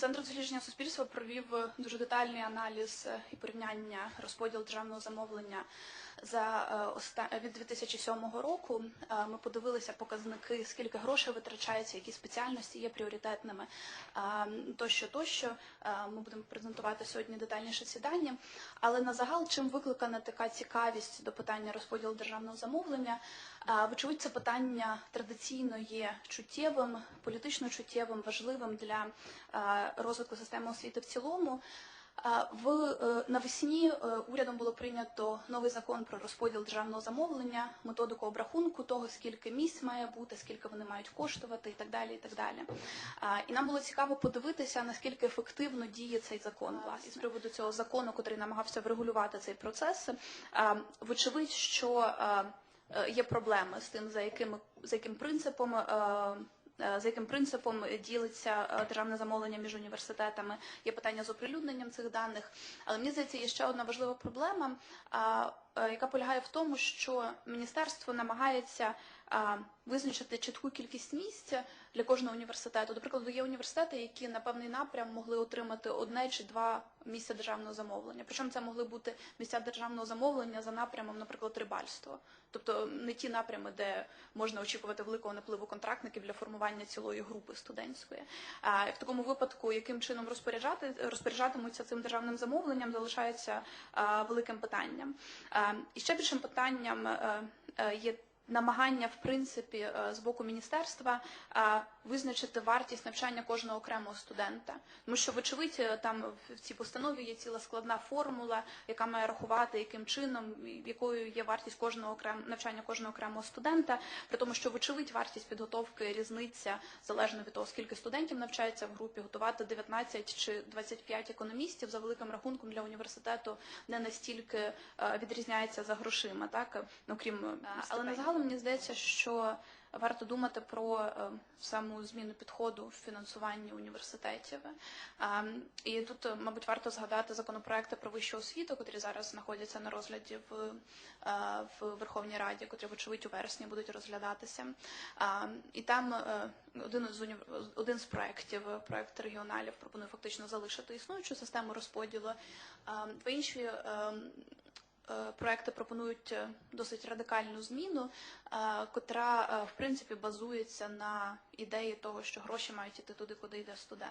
Центр дослідження суспільства провів дуже детальний аналіз е, і порівняння розподілу державного замовлення за е, від 2007 року. Е, Ми подивилися показники, скільки грошей витрачається, які спеціальності є пріоритетними, е, тощо, тощо. Ми будемо презентувати сьогодні детальніше ці дані. Але на загал, чим викликана така цікавість до питання розподілу державного замовлення? Вочевидь, це питання традиційно є чуттєвим, політично чуттєвим, важливим для розвитку системи освіти в цілому. Е, В е, навесні е, урядом було прийнято новий закон про розподіл державного замовлення, методику обрахунку того, скільки місць має бути, скільки вони мають коштувати, і так далі. І так далі. Е, І нам було цікаво подивитися, наскільки ефективно діє цей закон. Власне, з приводу цього закону, який намагався врегулювати цей процес. е, Вочевидь, що е, е, є проблеми з тим, за яким за яким принципом. Е, За яким принципом ділиться е, державне замовлення між університетами? Є питання з оприлюдненням цих даних. Але мені здається, є ще одна важлива проблема, яка полягає в тому, що міністерство намагається визначити чітку кількість місць для кожного університету. До прикладу, є університети, які на певний напрям могли отримати одне чи два місця державного замовлення. Причому це могли бути місця державного замовлення за напрямом, наприклад, рибальство. Тобто не ті напрями, де можна очікувати великого напливу контрактників для формування цілої групи студентської. В такому випадку, яким чином розпоряджати розпоряджатимуться цим державним замовленням, залишається великим питанням. А, і ще більшим питанням е, е, є. Намагання, в принципі, е, з боку міністерства е, визначити вартість навчання кожного окремого студента, тому що, вочевидь, е, там в цій постанові є ціла складна формула, яка має рахувати, яким чином, якою є вартість кожного окрем навчання кожного окремого студента, при тому, що вочевидь вартість підготовки різниця залежно від того, скільки студентів навчається в групі, готувати 19 чи 25 економістів за великим рахунком для університету не настільки відрізняється за грошима, так окрім але на загалом мені здається, що варто думати про е, саму зміну підходу в фінансуванні університетів. І тут, е, мабуть, варто згадати законопроекти про вищу освіту, котрі зараз знаходяться на розгляді в, е, в Верховній Раді, котрі, вочевидь, у вересні будуть розглядатися. І там е, один з один з проєктів, проєкт регіоналів, пропонує фактично залишити існуючу систему розподілу. Інші проекти пропонують е, досить радикальну зміну, е, котра е, в принципі базується на ідеї того, що гроші мають іти туди, куди йде студент.